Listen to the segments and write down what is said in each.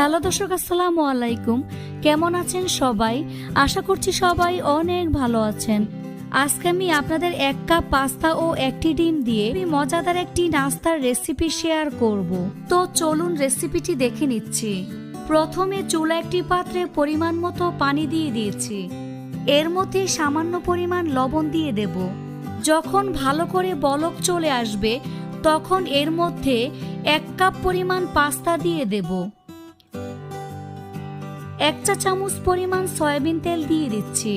Hello দর্শক, আসসালামু আলাইকুম। কেমন আছেন সবাই? আশা করছি সবাই অনেক ভালো আছেন। আজকে আমি আপনাদের এক কাপ পাস্তা ও একটি ডিম দিয়ে মজাদার একটি নাস্তার রেসিপি শেয়ার করব। তো চলুন রেসিপিটি দেখে নিচ্ছি। প্রথমে চুলা একটি পাত্রে পরিমাণ মতো পানি দিয়ে দিয়েছি। এর মধ্যে সামান্য পরিমাণ লবণ দিয়ে দেব। যখন ভালো করে বলক চলে আসবে, তখন এর মধ্যে এক কাপ পরিমাণ পাস্তা দিয়ে দেব। এক চা চামচ পরিমাণ সয়াবিন তেল দিয়ে দিচ্ছি।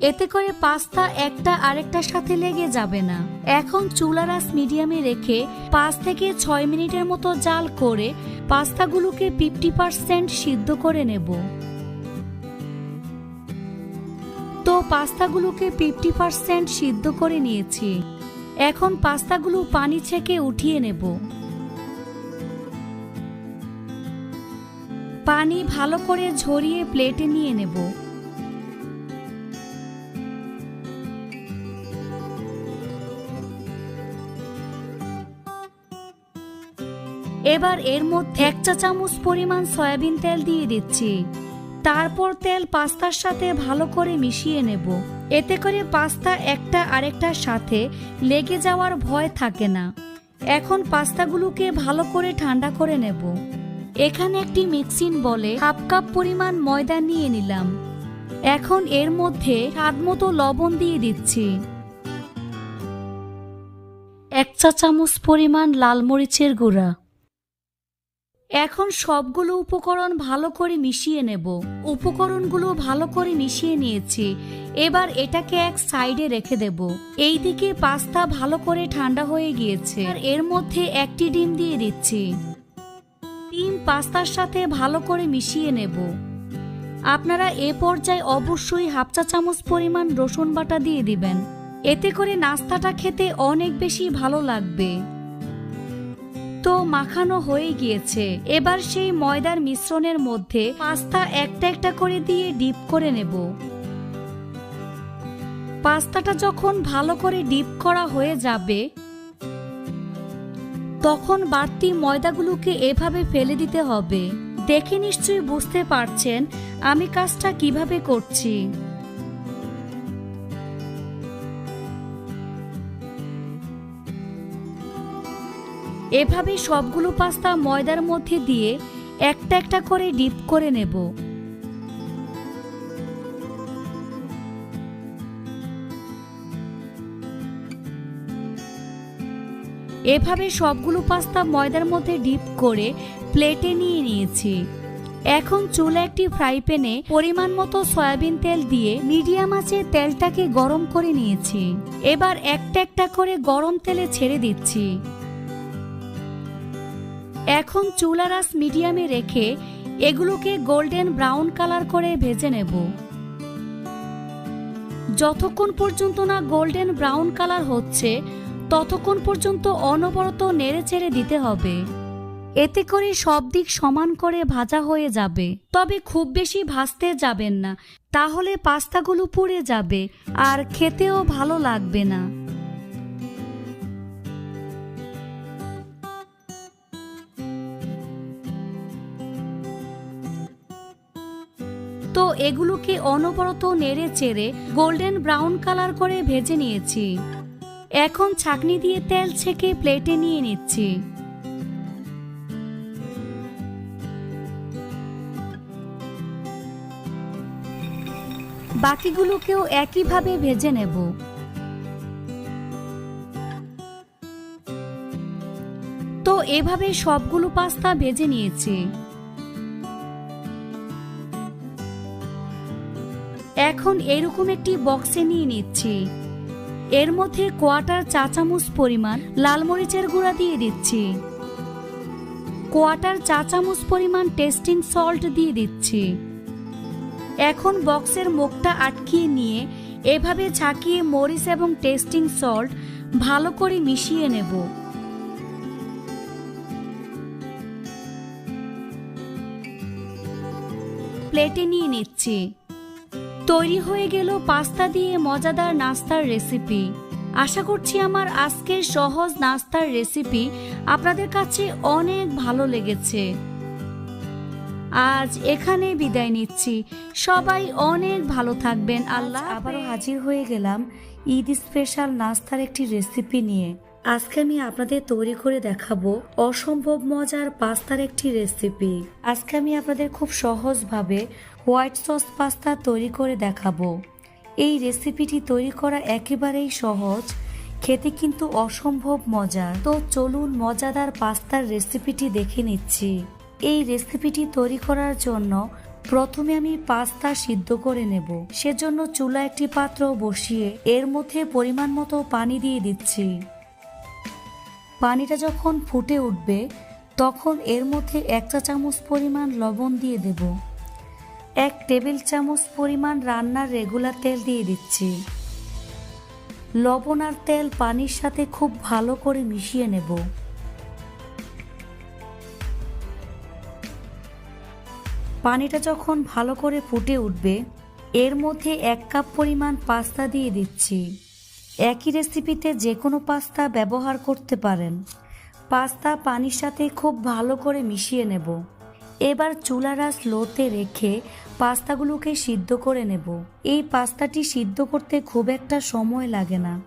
এতে করে পাস্তা একটা আরেকটার সাথে লেগে যাবে না। এখন চুলার আঁচ মিডিয়ামে রেখে পাঁচ থেকে ছয় মিনিটের মতো জাল করে পাস্তাগুলোকে ফিফটি পার্সেন্ট সিদ্ধ করে নেব। তো পাস্তাগুলোকে ফিফটি পার্সেন্ট সিদ্ধ করে নিয়েছি। এখন পাস্তাগুলো পানি ছেঁকে উঠিয়ে নেব। পানি ভালো করে ঝরিয়ে প্লেটে নিয়ে নেব। এবার এর মধ্যে এক চা চামচ পরিমাণ সয়াবিন তেল দিয়ে দিচ্ছি। তারপর তেল পাস্তার সাথে ভালো করে মিশিয়ে নেব। এতে করে পাস্তা একটা আরেকটার সাথে লেগে যাওয়ার ভয় থাকে না। এখন পাস্তাগুলোকে ভালো করে ঠান্ডা করে নেব। এখানে একটি মিক্সিং বলে হাফ কাপ পরিমাণ ময়দা নিয়ে নিলাম। এখন এর মধ্যে স্বাদ মতো লবণ দিয়ে দিচ্ছি। এক চা চামচ পরিমাণ লাল মরিচের গুঁড়া। এখন সবগুলো উপকরণ ভালো করে মিশিয়ে নেব। উপকরণগুলো ভালো করে মিশিয়ে নিয়েছি। এবার এটাকে এক সাইডে রেখে দেব। এইদিকে পাস্তা ভালো করে ঠান্ডা হয়ে গিয়েছে। আর এর মধ্যে একটি ডিম দিয়ে দিচ্ছি। ডিম পাস্তার সাথে ভালো করে মিশিয়ে নেব। আপনারা এ পর্যায়ে অবশ্যই হাফ চা চামচ পরিমাণ রসুন বাটা দিয়ে দিবেন। এতে করে নাস্তাটা খেতে অনেক বেশি ভালো লাগবে। তো মাখানো হয়ে গিয়েছে। এবার সেই ময়দার মিশ্রণের মধ্যে পাস্তা একটা একটা করে দিয়ে ডিপ করে নেব। পাস্তাটা যখন ভালো করে ডিপ করা হয়ে যাবে তখন বাড়তি ময়দাগুলোকে এভাবে ফেলে দিতে হবে। দেখে নিশ্চয়ই বুঝতে পারছেন আমি কাজটা কীভাবে করছি। এভাবে সবগুলো পাস্তা ময়দার মধ্যে দিয়ে একটা একটা করে ডিপ করে নেব। এভাবে সবগুলো পাস্তা ময়দার মধ্যে ডিপ করে প্লেটে নিয়ে নিয়েছি। এখন চুলে একটি ফ্রাই প্যানে পরিমাণ মতো সয়াবিন তেল দিয়ে মিডিয়াম আঁচে তেলটাকে গরম করে নিয়েছি। এবার একটা একটা করে গরম তেলে ছেড়ে দিচ্ছি। এখন চুলার আঁচ মিডিয়ামে রেখে এগুলোকে গোল্ডেন ব্রাউন কালার করে ভেজে নেব। যতক্ষণ পর্যন্ত না গোল্ডেন ব্রাউন কালার হচ্ছে ততক্ষণ পর্যন্ত অনবরত নেড়ে চেড়ে দিতে হবে। এতে করে সব দিক সমান করে ভাজা হয়ে যাবে। তবে খুব বেশি ভাজতে যাবেন না, তাহলে পাস্তাগুলো পুড়ে যাবে আর খেতেও ভালো লাগবে না। তো এগুলোকে অনবরত নেড়ে চেড়ে গোল্ডেন ব্রাউন কালার করে ভেজে নিয়েছি। এখন ছাকনি দিয়ে তেল ছেঁকে প্লেটে নিয়ে নিচ্ছি। বাকিগুলোকেও একইভাবে ভেজে নেব। তো এভাবে সবগুলো পাস্তা ভেজে নিয়েছি। এখন এরকম একটি বক্সে নিয়ে নিচ্ছি। এর মধ্যে কোয়াটার চা চামচ পরিমাণ লাল মরিচের গুঁড়া দিয়ে দিচ্ছি। কোয়াটার চা চামচ পরিমাণ টেস্টিং সল্ট দিয়ে দিচ্ছি। এখন বক্সের মুখটা আটকিয়ে নিয়ে এভাবে ছাকিয়ে মরিচ এবং টেস্টিং সল্ট ভালো করে মিশিয়ে নেব। প্লেটে নিয়ে নিচ্ছি। তৈরি হয়ে গেল পাস্তা দিয়ে মজাদার নাস্তার রেসিপি। আশা করছি আমার আজকের সহজ নাস্তার রেসিপি আপনাদের কাছে অনেক ভালো লেগেছে। আজ এখানে বিদায় নিচ্ছি। সবাই অনেক ভালো থাকবেন। আল্লাহ আবারও হাজির হয়ে গেলাম ঈদ স্পেশাল নাস্তার একটি রেসিপি নিয়ে। আজকে আমি আপনাদের তৈরি করে দেখাবো অসম্ভব মজার পাস্তার একটি রেসিপি। আজকে আমি আপনাদের খুব সহজভাবে হোয়াইট সস পাস্তা তৈরি করে দেখাবো। এই রেসিপিটি তৈরি করা একেবারেই সহজ, খেতে কিন্তু অসম্ভব মজা তো চলুন মজাদার পাস্তার রেসিপিটি দেখে নিচ্ছি। এই রেসিপিটি তৈরি করার জন্য প্রথমে আমি পাস্তা সিদ্ধ করে নেব। সেজন্য চুলা একটি পাত্র বসিয়ে এর মধ্যে পরিমাণ মতো পানি দিয়ে দিচ্ছি। পানিটা যখন ফুটে উঠবে, তখন এর মধ্যে এক চা চামচ পরিমাণ লবণ দিয়ে দেব। এক টেবিল চামচ পরিমাণ রান্নার রেগুলার তেল দিয়ে দিচ্ছি। লবণ আর তেল পানির সাথে খুব ভালো করে মিশিয়ে নেব। পানিটা যখন ভালো করে ফুটে উঠবে, এর মধ্যে এক কাপ পরিমাণ পাস্তা দিয়ে দিচ্ছি। একই রেসিপিতে যে কোনো পাস্তা ব্যবহার করতে পারেন। পাস্তা পানির সাথে খুব ভালো করে মিশিয়ে নেব। এবার চুলারা স্লোতে রেখে পাস্তাগুলোকে সিদ্ধ করে নেব। এই পাস্তাটি সিদ্ধ করতে খুব একটা সময় লাগে না।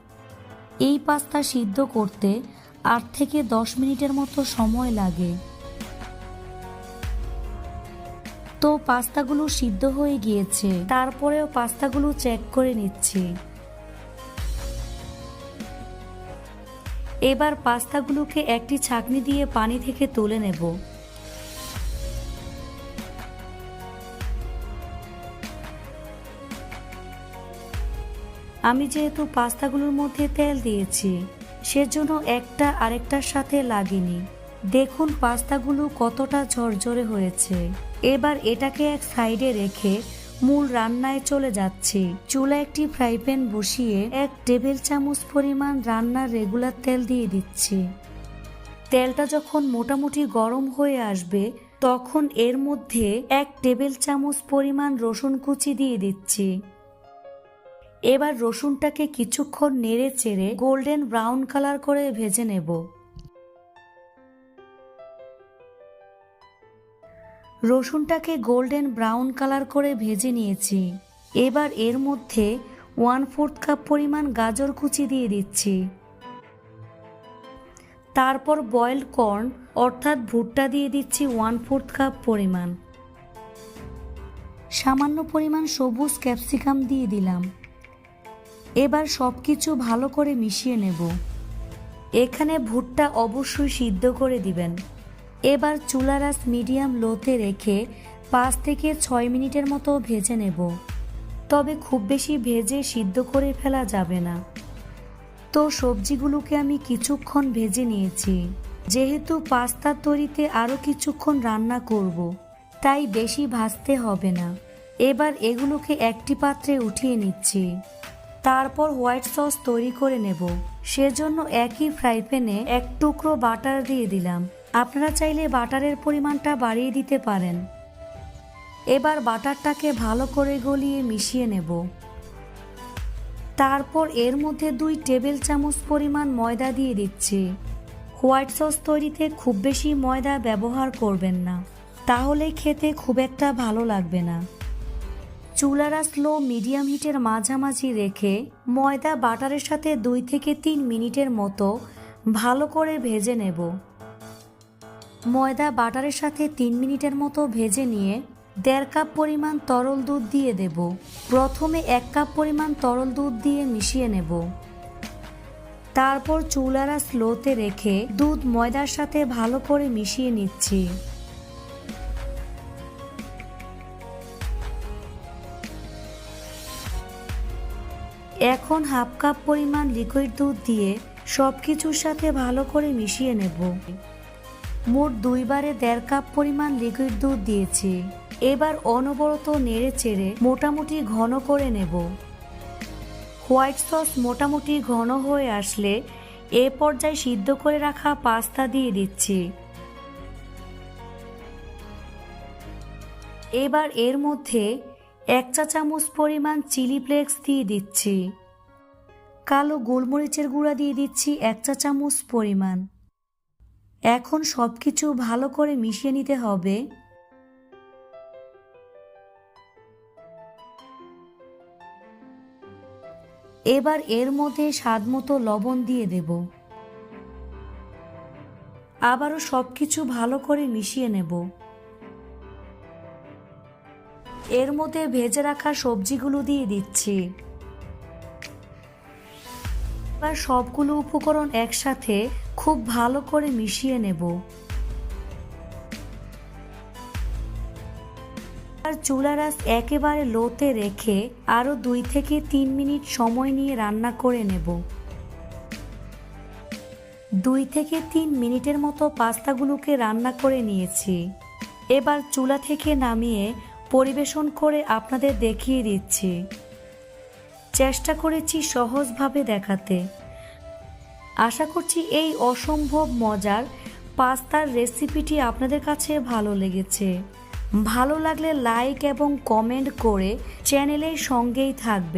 এই পাস্তা সিদ্ধ করতে আট থেকে দশ মিনিটের মতো সময় লাগে। তো পাস্তাগুলো সিদ্ধ হয়ে গিয়েছে। তারপরেও পাস্তাগুলো চেক করে নিচ্ছি। এবার পাস্তাগুলোকে একটি ছাঁকনি দিয়ে পানি থেকে তুলে নেব। আমি যেহেতু পাস্তাগুলোর মধ্যে তেল দিয়েছি, সেজন্য একটা আরেকটার সাথে লাগেনি। দেখুন পাস্তাগুলো কতটা ঝরঝরে হয়েছে। এবার এটাকে এক সাইডে রেখে মূল রান্নায় চলে যাচ্ছি। চুলা একটি ফ্রাই প্যান বসিয়ে এক টেবিল চামচ পরিমাণ রান্নার রেগুলার তেল দিয়ে দিচ্ছি। তেলটা যখন মোটামুটি গরম হয়ে আসবে, তখন এর মধ্যে এক টেবিল চামচ পরিমাণ রসুন কুচি দিয়ে দিচ্ছি। এবার রসুনটাকে কিছুক্ষণ নেড়ে চেড়ে গোল্ডেন ব্রাউন কালার করে ভেজে নেব। রসুনটাকে গোল্ডেন ব্রাউন কালার করে ভেজে নিয়েছি। এবার এর মধ্যে ওয়ান ফোর্থ কাপ পরিমাণ গাজর কুচি দিয়ে দিচ্ছি। তারপর বয়েলড কর্ন, অর্থাৎ ভুট্টা দিয়ে দিচ্ছি ওয়ান ফোর্থ কাপ পরিমাণ। সামান্য পরিমাণ সবুজ ক্যাপসিকাম দিয়ে দিলাম। এবার সব কিছু ভালো করে মিশিয়ে নেব। এখানে ভুট্টা অবশ্যই সিদ্ধ করে দিবেন। এবার চুলারাস মিডিয়াম লোতে রেখে পাঁচ থেকে ছয় মিনিটের মতো ভেজে নেব। তবে খুব বেশি ভেজে সিদ্ধ করে ফেলা যাবে না। তো সবজিগুলোকে আমি কিছুক্ষণ ভেজে নিয়েছি। যেহেতু পাস্তা তৈরিতে আরও কিছুক্ষণ রান্না করব। তাই বেশি ভাজতে হবে না। এবার এগুলোকে একটি পাত্রে উঠিয়ে নিচ্ছি। তারপর হোয়াইট সস তৈরি করে নেব। সেজন্য একই ফ্রাই প্যানে এক টুকরো বাটার দিয়ে দিলাম। আপনারা চাইলে বাটারের পরিমাণটা বাড়িয়ে দিতে পারেন। এবার বাটারটাকে ভালো করে গলিয়ে মিশিয়ে নেব। তারপর এর মধ্যে দুই টেবিল চামচ পরিমাণ ময়দা দিয়ে দিচ্ছি। হোয়াইট সস তৈরিতে খুব বেশি ময়দা ব্যবহার করবেন না। তাহলে খেতে খুব একটা ভালো লাগবে না। চুলারা স্লো মিডিয়াম হিটের মাঝামাঝি রেখে ময়দা বাটারের সাথে দুই থেকে তিন মিনিটের মতো ভালো করে ভেজে নেব। ময়দা বাটারের সাথে তিন মিনিটের মতো ভেজে নিয়ে দেড় কাপ পরিমাণ তরল দুধ দিয়ে দেব। প্রথমে এক কাপ পরিমাণ তরল দুধ দিয়ে মিশিয়ে নেব। তারপর চুলারা স্লোতে রেখে দুধ ময়দার সাথে ভালো করে মিশিয়ে নিচ্ছি। এখন হাফ কাপ পরিমাণ লিকুইড দুধ দিয়ে সব কিছুর সাথে ভালো করে মিশিয়ে নেব। মোট দুইবারে দেড় কাপ পরিমাণ লিকুইড দুধ দিয়েছি। এবার অনবরত নেড়ে চেড়ে মোটামুটি ঘন করে নেব। হোয়াইট সস মোটামুটি ঘন হয়ে আসলে এ পর্যায়ে সিদ্ধ করে রাখা পাস্তা দিয়ে দিচ্ছি। এবার এর মধ্যে এক চা চামচ পরিমাণ চিলি ফ্লেক্স দিয়ে দিচ্ছি। কালো গোলমরিচের গুঁড়া দিয়ে দিচ্ছি এক চা চামচ পরিমাণ। এখন সব কিছু ভালো করে মিশিয়ে নিতে হবে। এবার এর মধ্যে স্বাদ মতো লবণ দিয়ে দেব। আবারও সব কিছু ভালো করে মিশিয়ে নেব। এর মধ্যে ভেজে রাখা সবজিগুলো দিয়ে দিচ্ছি। এবার সবগুলো উপকরণ একসাথে খুব ভালো করে মিশিয়ে নেব। আর চুলার একেবারে লোতে রেখে আরও দুই থেকে তিন মিনিট সময় নিয়ে রান্না করে নেব। দুই থেকে তিন মিনিটের মতো পাস্তাগুলোকে রান্না করে নিয়েছি। এবার চুলা থেকে নামিয়ে পরিবেশন করে আপনাদের দেখিয়ে দিচ্ছি। চেষ্টা করেছি সহজভাবে দেখাতে। আশা করছি এই অসম্ভব মজার পাস্তার রেসিপিটি আপনাদের কাছে ভালো লেগেছে। ভালো লাগলে লাইক এবং কমেন্ট করে চ্যানেলের সঙ্গেই থাকবে।